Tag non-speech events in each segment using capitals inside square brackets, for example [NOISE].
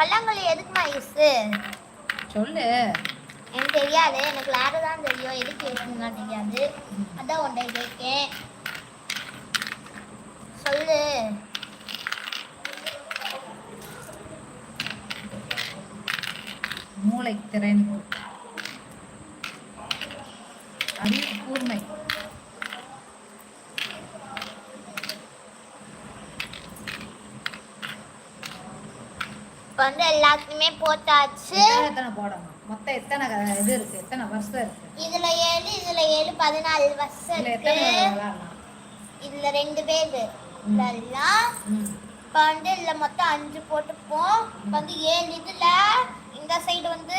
பல்லாங்குழி எதுக்குமா யூஸு சொல்லு. எனக்கு தெரியாது. எனக்கு வேறு தான் தெரியும். எதுக்கு யூஸ்னா தெரியாது. அதான் உன்னை கேட்கேன் சொல்லு. மூளை திறன் இப்போ வந்து எல்லாத்துக்குமே போட்டாச்சு. எத்தனை போடணும்? மொத்தம் எத்தனை இது இருக்கு? எத்தனை வருஷம் இருக்கு? இதுல ஏழு இதுல ஏழு பதினாலு வருஷம் இருக்கு. இதுல ரெண்டு பேர். இதெல்லாம் இப்போ வந்து இதுல மொத்தம் அஞ்சு போட்டுப்போம். இப்போ வந்து ஏழு இதுல இந்த சைடு வந்து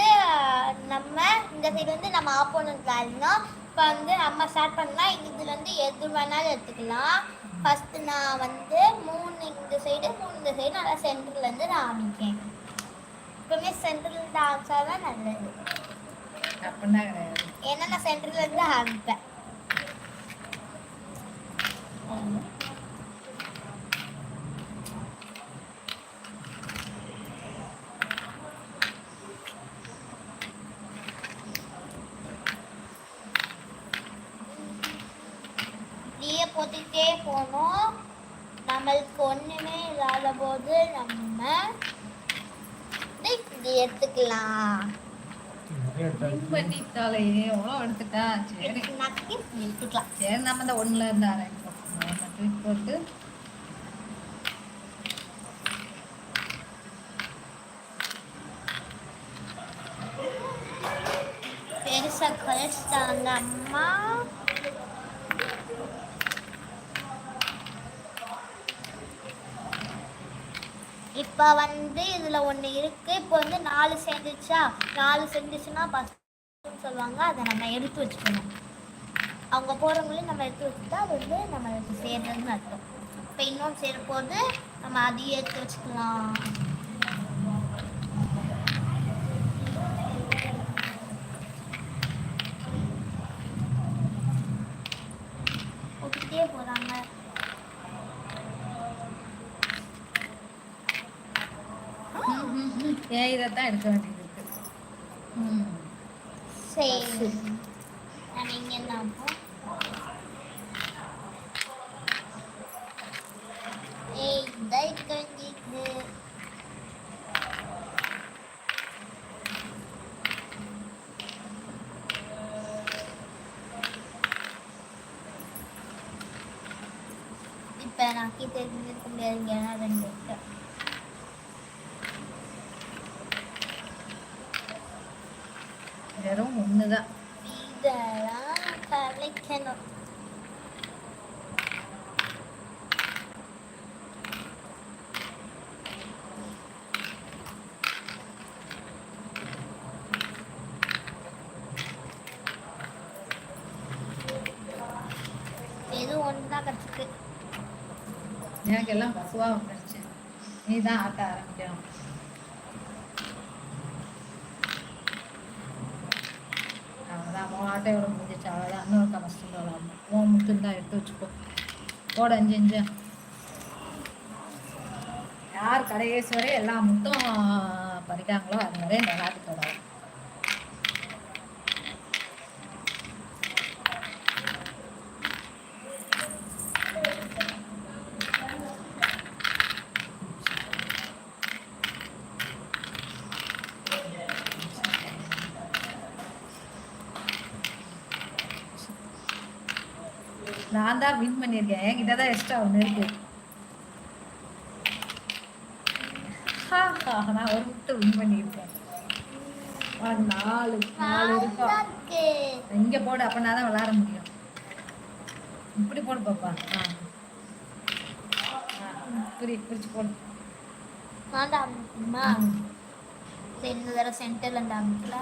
நம்ம இந்த சைடு வந்து நம்ம ஆப்போனன்ட் விளாடணும். இப்போ வந்து நம்ம ஸ்டார்ட் பண்ணலாம் இதுல வந்து எது வேணாலும் எடுத்துக்கலாம். ஃபர்ஸ்ட் நான் வந்து மூணு இந்த சைடு மூணு இந்த சைடு நல்லா சென்டர்ல இருந்து நான் ஆரம்பிக்கேன் எப்பவுமே சென்டர்ல இருந்து ஆரம்பிச்சாதான் நல்லது. அப்படின்னா கிடையாது. ஏன்னா நான் சென்டர்ல இருந்து ஆரம்பிப்பேன் போனோம். நம்மளுக்கு ஒண்ணுமே இல்லாத போது நம்ம இப்படி எடுத்துக்கலாம். வின் பண்ணிட்டாலே எவ்வளோ எடுத்துட்டா? சரி. எடுத்துக்கலாம். சரி நம்ம இந்த ஒண்ணுல இருந்து ஆரம்பிப்போம். போட்டு. பெருசா கழிச்சிட்டாங்க அம்மா. இப்போ வந்து இதில் ஒன்று இருக்குது இப்போ வந்து நாலு சேர்ந்துச்சா? நாலு சேர்ந்துச்சுன்னா பஸ்ன்னு சொல்லுவாங்க. அதை நம்ம எடுத்து வச்சுக்கணும். அவங்க போகிறவங்களையும் நம்ம எடுத்து வச்சுட்டா அது வந்து நம்மளுக்கு சேர்றதுன்னு அர்த்தம். இப்போ இன்னொன்று சேரும்போது போது நம்ம அதையும் எடுத்து வச்சுக்கலாம். போகிறாங்க ஏன் இதைத்தான் எடுக்க வேண்டியது இருக்கு ம் சரி நான் இங்கே என்ன அப்போ ஏய் இந்த இருக்க வேண்டியது இப்போ நான் கிட்ட இருக்க முடியாது இங்கே ரெண்டு வெறும் இதெல்லாம் கலைக்கணும். ஒன்று தான் கிடச்சிருக்கு எனக்கு எல்லாம் பசுவா வந்துருச்சு. நீ தான் ஆட்ட ஆரம்பிக்கணும். அவ்வளோதான் உன் ஆட்டையோட முடிஞ்சிச்சு அவ்வளோதான் இன்னொரு கமஸ்டம் விளாடணும் உன் முட்டும் தான் எடுத்து வச்சுக்கோ போட அஞ்சு அஞ்சு யார் கடைசி வரை எல்லா முத்தும் பறிக்காங்களோ அது வரை இந்த விளையாட்டு நான் தான் வின் பண்ணியிருக்கேன். என்கிட்ட தான் எக்ஸ்ட்ரா ஒன்று இருக்கு. [LAUGHS] நான் ஒரு முட்டை வின் பண்ணியிருக்கேன். நாலு நாலு இருக்கும் இங்கே போடு அப்படின்னா தான் விளாட முடியும். இப்படி போடு பாப்பா. பிரி பிரிச்சு போடு. வேண்டாம் சென்டர்ல இருந்து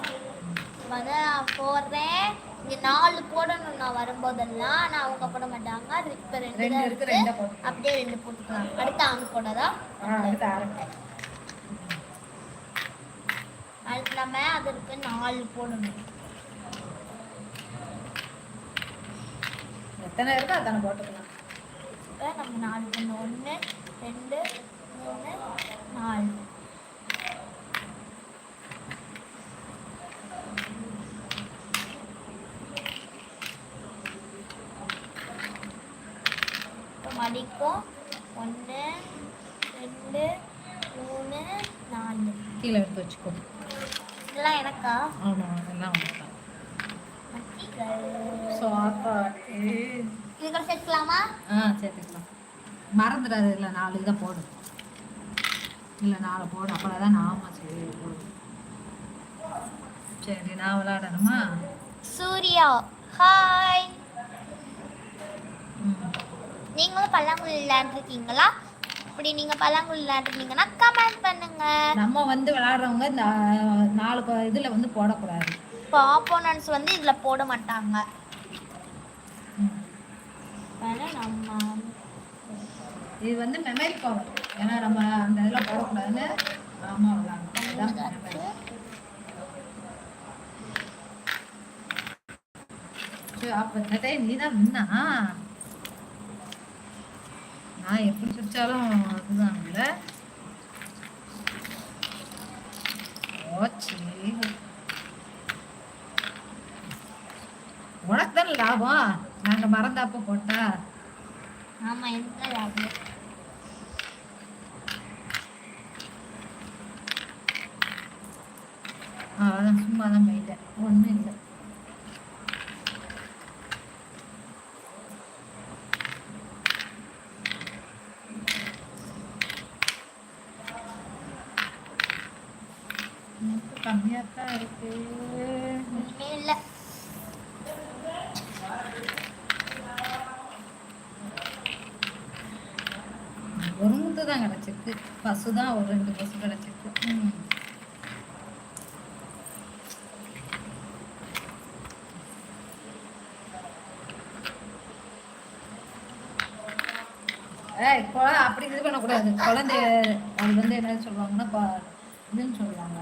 வந்து நான் போடுறேன். இங்க நாலு போடணும் நான் வரும்போதெல்லாம் நான் அவங்க போட மாட்டாங்க. அது இப்ப ரெண்டு தான் இருக்கு. அப்படியே ரெண்டு போட்டுக்கலாம். அடுத்து அவங்க போடதா? ஆ அடுத்து நம்ம அதற்கு நாலு போடணும். எத்தனை இருக்கோ அத்தனை போட்டுக்கலாம். இப்போ நம்ம நாலு பண்ணோம் ஒன்று ரெண்டு மூணு நாலு. மடிக்கும் ஒன்று ரெண்டு மூணு நாலு. கீழே எடுத்து வச்சுக்கோ. இதெல்லாம் எனக்கா? ஆமாம் எல்லாம் ஒன்றுதான் மத்திகள். ஸோ ஆத்தாட்டி இதுக்கு ஆ சேர்த்துக்கலாம். மறந்துடாது இல்லை நாலு இதை போடு. இல்லை நாலு போடு. அப்புறம் தான் நாம சரி நான் விளையாடணுமா சூர்யா ஹாய் நீங்களும் பல்லாங்குழி விளையாண்டுருக்கீங்களா? அப்படி நீங்கள் பல்லாங்குழி விளையாண்டுருந்தீங்கன்னா கமெண்ட் பண்ணுங்க. நம்ம வந்து விளையாடுறவங்க இந்த நாலு இதுல வந்து போடக்கூடாது. இப்போ ஆப்போனன்ட்ஸ் வந்து இதில் போட மாட்டாங்க. நம்ம இது வந்து மெமரி பவர் ஏன்னா நம்ம அந்த இதில் போடக்கூடாதுன்னு ஆமா விளையாடணும். அதுதான் memory. சரி, அப்ப நீ தான் நான் எப்படி பிடிச்சாலும் அதுதான் இல்ல. உனக்கு தானே லாபம்? நாங்க மறந்தாப்ப போட்டா. ஆமாம் எந்த லாபம். அதான் சும்மா தான் போயிட்டேன் ஒன்றும் இல்லை கம்மியாக தான் இருக்கு. இல்லை ஒரு முத்து தான் கிடச்சிருக்கு. பசு தான் ஒரு ரெண்டு பசு கிடச்சிருக்கு. ஏய் அப்படி இது பண்ணக்கூடாது. குழந்தை அது வந்து என்ன சொல்லுவாங்கன்னா இதுன்னு சொல்லுவாங்க.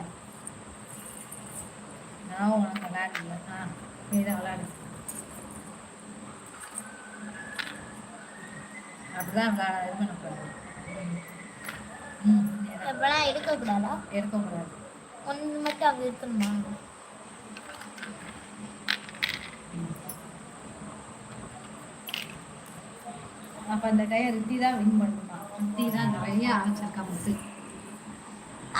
நான் உனக்கு விளையாடல ஆ நீ தான் விளையாடு. அப்படிதான் விளையாட இது பண்ணக்கூடாது. எப்பெல்லாம் எடுக்கக்கூடாதா? எடுக்கக்கூடாது. ஒன்று மட்டும் அங்கே இருக்கணுமா? அப்போ அந்த டைம் ரித்தி தான் வின் பண்ணுமா? ரித்தி தான் நிறைய ஆச்சிருக்கா முத்து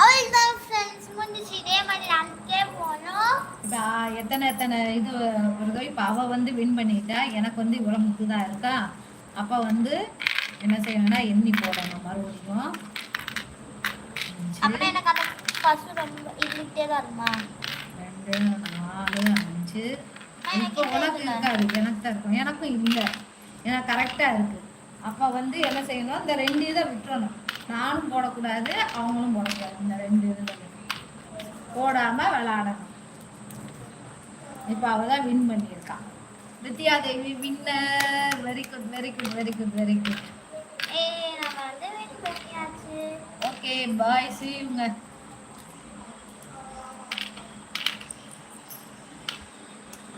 அவள் தான் ஃப்ரெண்ட்ஸ் முடிஞ்சிச்சு. இதே மாதிரி அங்கே போனோம் இப்போ எத்தனை எத்தனை இது வருதோ இப்போ அவள் வந்து வின் பண்ணிட்டா எனக்கு வந்து இவ்வளோ முத்து தான் இருக்கா? அப்போ வந்து என்ன செய்யணும்னா எண்ணி போடணும் மறுபடியும். ரெண்டு நாலு அஞ்சு. எனக்கு இப்போ இல்லை உனக்கு இதுல. இருக்காது எனக்கு தான் இருக்கும். எனக்கும் இல்லை. எனக்கு கரெக்டாக இருக்கு. அப்போ வந்து என்ன செய்யணும்? இந்த ரெண்டு இதை விட்டுறணும். நானும் போடக்கூடாது அவங்களும் போடக்கூடாது. இந்த ரெண்டு இதில் போடாமல் விளாடணும் இப்போ அவள் தான் வின் பண்ணியிருக்கான். Vidya Devi winner very good very good very good very good okay bye see யூங்க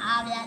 அவ்வளோ